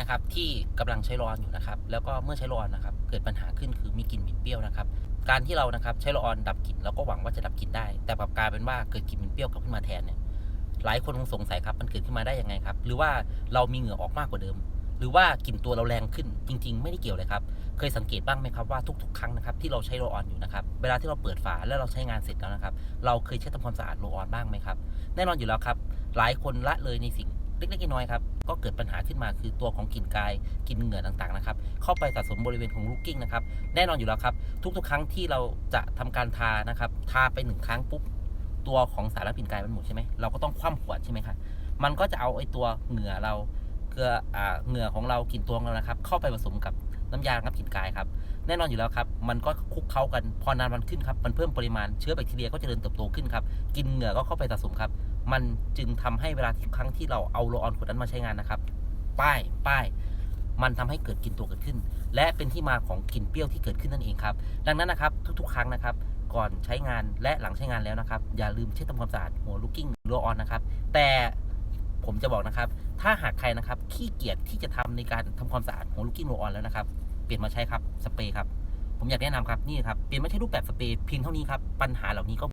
นะครับที่กำลังใช้รออนอยู่นะครับ แล้วก็เมื่อใช้รออนนะครับ เกิดปัญหาขึ้นคือมีกลิ่นเหม็นเปรี้ยวนะครับ การที่เรานะครับใช้รอออนดับกลิ่นเราก็หวังว่าจะดับกลิ่นได้ แต่กลับกลายเป็นว่าเกิดกลิ่นเหม็นเปรี้ยวกลับขึ้นมาแทนเนี่ยหลายคนคงสงสัยครับมันเกิดขึ้นมาได้ยังไงครับ หรือว่าเรามีเหงื่อออกมากกว่าเดิม หรือว่ากลิ่นตัวเราแรงขึ้นจริง ๆ ไม่ได้เกี่ยวเลยครับ เคยสังเกตบ้างไหมครับว่าทุกๆ ครั้งนะครับที่เราใช้โรลออนอยู่นะครับ เวลาที่เราเปิดฝาแล้วเราใช้งานเสร็จแล้วนะครับ เราเคยเช็ดทำความสะอาดโรลออนบ้างไหมครับ แน่นอนอยู่แล้วครับ หลายคนละเลยในสิ่ง เล็กๆน้อยๆครับก็เกิดปัญหาขึ้นมาคือตัวของกลิ่นกายกลิ่นเหงื่อต่างๆนะครับเข้าไปสะสมบริเวณของลูกกิ้งนะครับแน่นอนอยู่แล้วครับ ทุกๆ ครั้งที่เราจะทำการทานะครับทาไปหนึ่งครั้งปุ๊บตัวของสารกลิ่นกายมันหมดใช่ไหมเราก็ต้องคว่ำขวดใช่ไหมครับมันก็จะเอาไอ้ตัวเหงื่อเราเกลืออ่าเหงื่อของเรากลิ่นตัวของเรานะครับ เข้าไปผสมกับน้ำยาระงับกลิ่นกายครับแน่นอนอยู่แล้วครับ มันก็คุกเคล้ากัน พอนานวันขึ้นครับ มันเพิ่มปริมาณเชื้อแบคทีเรียก็จเจริญเติบโตขึ้นครับ กินเหงื่อก็เข้าไปสะสมครับ มันจึงทำให้เวลาทุกครั้งที่เราเอาโรลออนขวดนั้นมาใช้งานนะครับ ป้ายป้ายมันทำให้เกิดกลิ่นตัวเกิดขึ้น และเป็นที่มาของกลิ่นเปรี้ยวที่เกิดขึ้นนั่นเองครับ ดังนั้นนะครับทุกๆ ครั้งนะครับ ก่อนใช้งานและหลังใช้งานแล้วนะครับ อย่าลืมเช็ดทำความสะอาดหัวลูกกิ้งโรลออนนะครับ แต่ผมจะบอกนะครับ ถ้าหากใครนะครับขี้เกียจที่จะทำในการทำความสะอาดหัวลูกกิ้งโรลออนแล้วนะครับ เปลี่ยนมาใช้ครับสเปรย์ครับ ผมอยากแนะนำครับนี่ครับเปลี่ยนไม่ใช่รูปแบบสเปรย์เพียงเท่านี้ครับปัญหาเหล่านี้ก็